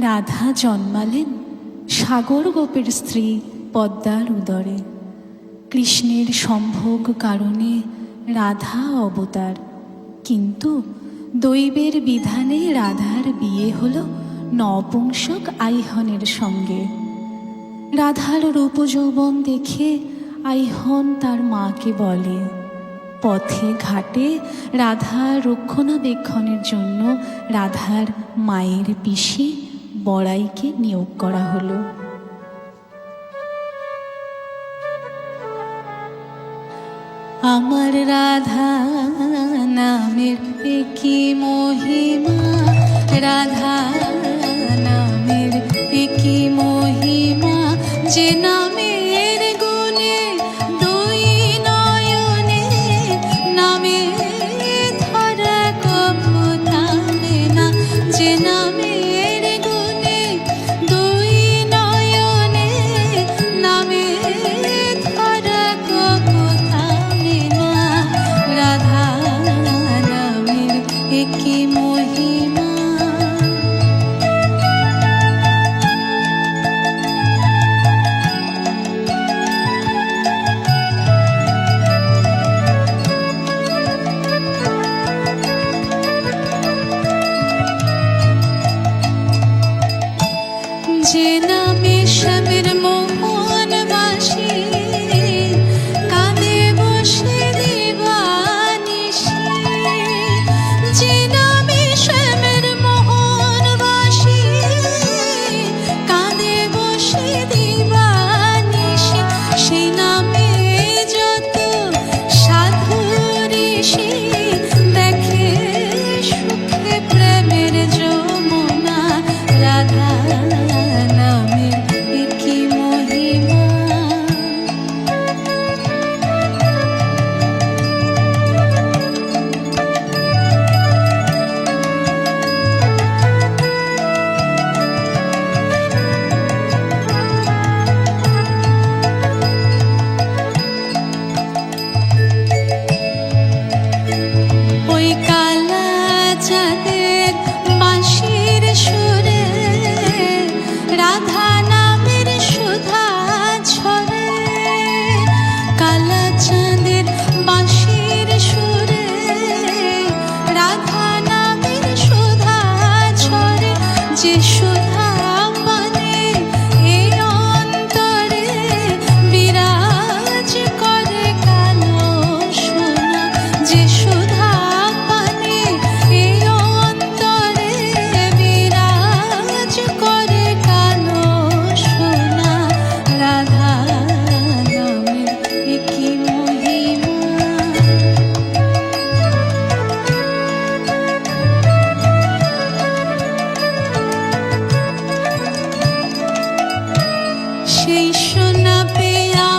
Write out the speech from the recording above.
রাধা জন্মালেন সাগর গোপের স্ত্রী পদ্মার উদরে। কৃষ্ণের সম্ভোগ কারণে রাধা অবতার। কিন্তু দৈবের বিধানে রাধার বিয়ে হল নপুংসক আইহনের সঙ্গে। রাধার রূপ যৌবন দেখে আইহন তার মাকে বলে, পথে ঘাটে রাধা রক্ষণাবেক্ষণের জন্য রাধার মায়ের পিসি বড়াইকে নিয়োগ করা হলো। আমার রাধা নামের কি মহিমা, রাধা নামের কি মহিমা, যে নামের যে নামে শ্যামের মোহন যে She should Krishna Piyam